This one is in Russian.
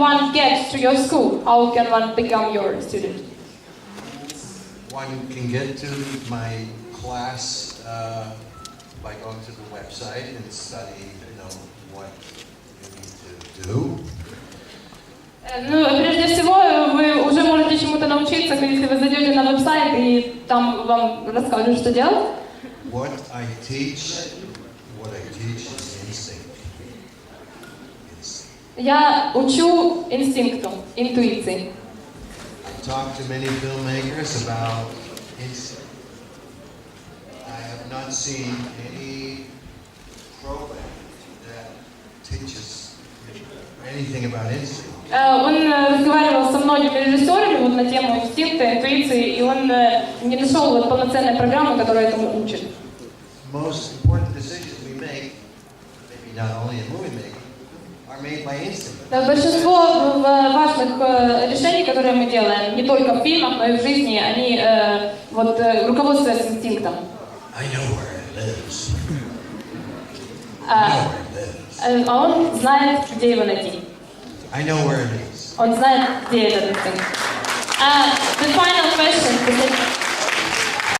one get to your school? How can one become your student? One can get to my class uh, by going to the website and study, you know, what you need to do. Э, Ну, прежде всего, вы уже можете чему-то научиться, если вы зайдете на веб-сайт и там вам расскажут, что делать. What I teach, what I teach Я учу инстинкту, интуиции. I talk to many filmmakers about instinct. I have not seen any program that teaches anything about instinct. Э, Он э, разговаривал со многими режиссерами вот на тему инстинкта, интуиции, и он э, не нашел вот полноценной программы, которая этому учит. Most important decisions we make, maybe not only in movie making, Большинство э, важных э, решений, которые мы делаем, не только в фильмах, но и в жизни, они э, вот руководствуясь инстинктом. А, а он знает, где его найти. Он знает, где этот инстинкт. Uh, the final question.